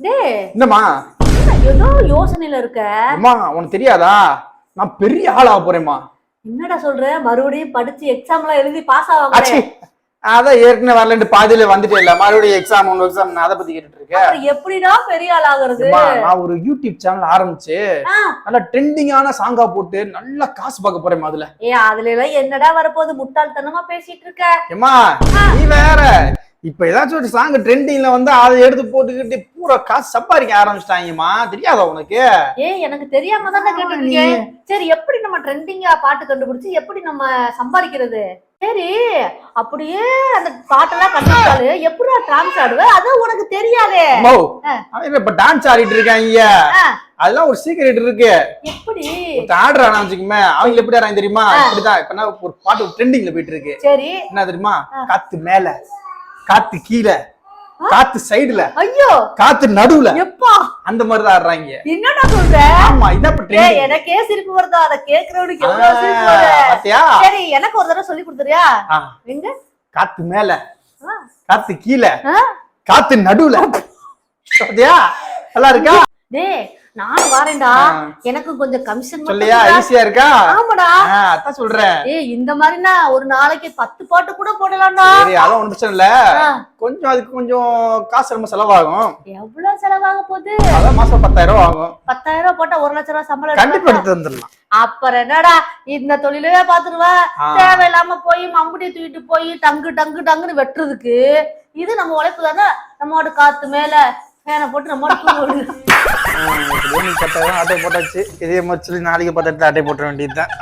டேய் என்னம்மா? என்ன ஏதோ யோசனையில இருக்க. அம்மா உனக்கு தெரியாதா? நான் பெரிய ஆளாக போறேம்மா. என்னடா சொல்ற? மறுபடியும் படிச்சு எக்ஸாம் எல்லாம் எழுதி பாஸ் ஆச்சி ஆவாங்க அதான் ஏற்கனவே வரலன்ட்டு பாதியில வந்துட்டே இல்ல. மறுபடியும் எக்ஸாம் ஒன்று எக்ஸாம் நான் அதை பத்தி கேட்டுட்டு இருக்கேன். எப்படிடா பெரிய ஆள் ஆகுறது? நான் ஒரு யூடியூப் சேனல் ஆரம்பிச்சு. நல்லா ட்ரெண்டிங்கான சாங்கா போட்டு நல்லா காசு பார்க்க போறேன் அதுல. ஏ அதுல எல்லாம் என்னடா வரப்போகுது? முட்டாள்தனமா பேசிட்டு இருக்க. ஏம்மா நீ வேற. இப்ப ஏதாச்சும் ஒரு சாங் ட்ரெண்டிங்ல வந்து அதை எடுத்து போட்டுக்கிட்டு பூரா காசு சம்பாதிக்க ஆரம்பிச்சிட்டாங்கம்மா. தெரியாதா உனக்கு? ஏய் எனக்கு தெரியாம தானே கேட்டுருக்கேன் சரி எப்படி நம்ம ட்ரெண்டிங்கா பாட்டு கண்டுபிடிச்சு எப்படி நம்ம சம்பாதிக்கிறது? சரி அப்படியே அந்த பாட்டெல்லாம் கண்டுபிடிச்சாலு எப்படிடா டான்ஸ் ஆடுவ? அது உனக்கு தெரியாதே. இப்ப டான்ஸ் ஆடிட்டு இருக்காங்க. அதெல்லாம் ஒரு சீக்கிரட் இருக்கு. எப்படி? ஆடுறானா வச்சுக்கோமே அவங்க எப்படி ஆடுறாங்க தெரியுமா? இப்படிதான் இப்ப நான் ஒரு பாட்டு ட்ரெண்டிங்ல போயிட்டு இருக்கு. சரி. என்ன தெரியுமா? காத்து மேல. காத்து கீழே காத்து சைடுல ஐயோ! காத்து நடுவுல. எப்பா? அந்த மாதிரி தான் ஆடுறாங்க. என்னடா சொல்ற? ஆமா ஏய் ட்ரெண்டிங் எனக்கே சிரிப்பு வருதா? அத கேக்குறவனுக்கு எவ்வளவு சிரிப்பு வருது சரி எனக்கு ஒரு தடவை சொல்லி கொடுத்துறியா? எங்க? காத்து மேல. காத்து கீழே? காத்து நடுவுல. பாத்தியா? நல்லா இருக்கா? டேய் நானும் வாரேன்டா. எனக்கு கொஞ்சம் கமிஷன் சொல்லியா? ஈஸியா இருக்கா? ஆமாடா. அதான் சொல்றேன். ஏய் இந்த மாதிரினா ஒரு நாளைக்கு பத்து பாட்டு கூட போடலாம்டா. சரி அதெல்லாம் ஒண்ணும் பிரச்சனை இல்ல. கொஞ்சம் அதுக்கு கொஞ்சம் காசு ரொம்ப செலவாகும். எவ்வளவு செலவாக போகுது? அதான் மாசம் பத்தாயிரம் ரூபாய் ஆகும். பத்தாயிரம் ரூபாய் போட்டா ஒரு லட்சம் ரூபாய் சம்பளம் கண்டிப்பா. எடுத்து வந்துடலாம் அப்புறம் என்னடா இந்த தொழிலே பாத்துருவா. தேவையில்லாம போய் மம்புட்டி தூக்கிட்டு போய் டங்கு டங்கு டங்குன்னு வெட்டுறதுக்கு இது நம்ம உழைப்பு தானே நம்மோட காத்து மேல. ஃபேனை போட்டு நம்ம ஆட்டை போட்டாச்சு. இதே மாதிரி சொல்லி நாளைக்கு பத்தாயிரத்துல ஆட்டை போட்டுற வேண்டியதுதான்.